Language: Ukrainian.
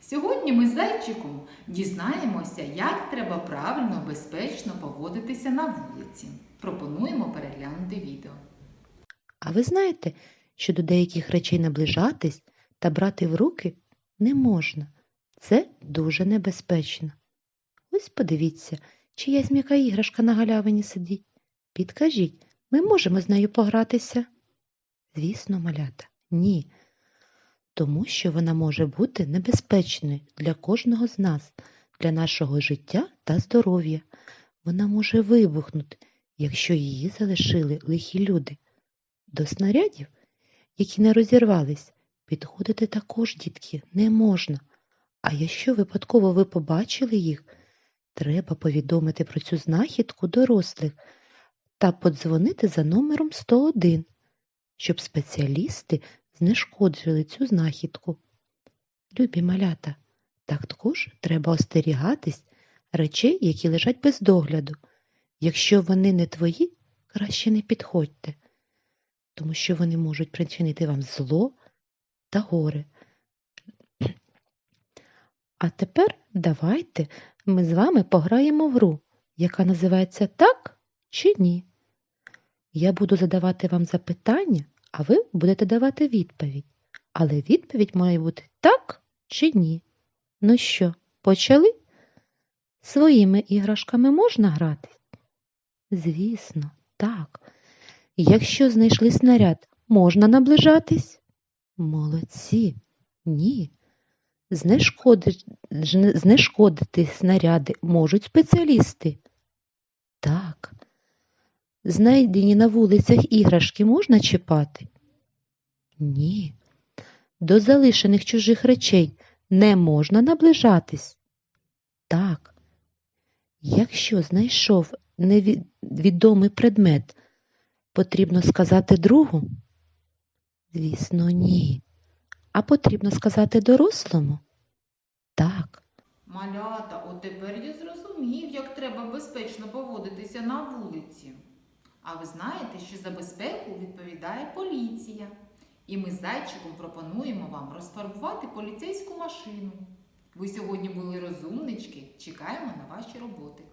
Сьогодні ми з зайчиком дізнаємося, як треба правильно, безпечно поводитися на вулиці. Пропонуємо переглянути відео. А ви знаєте, що до деяких речей наближатись та брати в руки не можна. Це дуже небезпечно. Ось подивіться, чиясь м'яка іграшка на галявині сидить. Підкажіть, ми можемо з нею погратися? Звісно, малята, ні. Тому що вона може бути небезпечною для кожного з нас, для нашого життя та здоров'я. Вона може вибухнути, якщо її залишили лихі люди. До снарядів, які не розірвались, підходити також, дітки, не можна. А якщо випадково ви побачили їх, треба повідомити про цю знахідку дорослих та подзвонити за номером 101, щоб спеціалісти знешкоджили цю знахідку. Любі малята, також треба остерігатись речей, які лежать без догляду. Якщо вони не твої, краще не підходьте тому що вони можуть причинити вам зло та горе. А тепер давайте ми з вами пограємо в гру, яка називається Так чи ні. Я буду задавати вам запитання, а ви будете давати відповідь. Але відповідь має бути так чи ні. Ну що, почали? Своїми іграшками можна грати? Звісно, так. Якщо знайшли снаряд, можна наближатись? Молодці. Ні. Знешкодити, знешкодити снаряди можуть спеціалісти. Так. Знайдені на вулицях іграшки можна чіпати? Ні. До залишених чужих речей не можна наближатись? Так. Якщо знайшов невідомий предмет, Потрібно сказати другу? Звісно, ні. А потрібно сказати дорослому? Так. Малята, от тепер я зрозумів, як треба безпечно поводитися на вулиці. А ви знаєте, що за безпеку відповідає поліція. І ми з зайчиком пропонуємо вам розфарбувати поліцейську машину. Ви сьогодні були розумнички. Чекаємо на ваші роботи.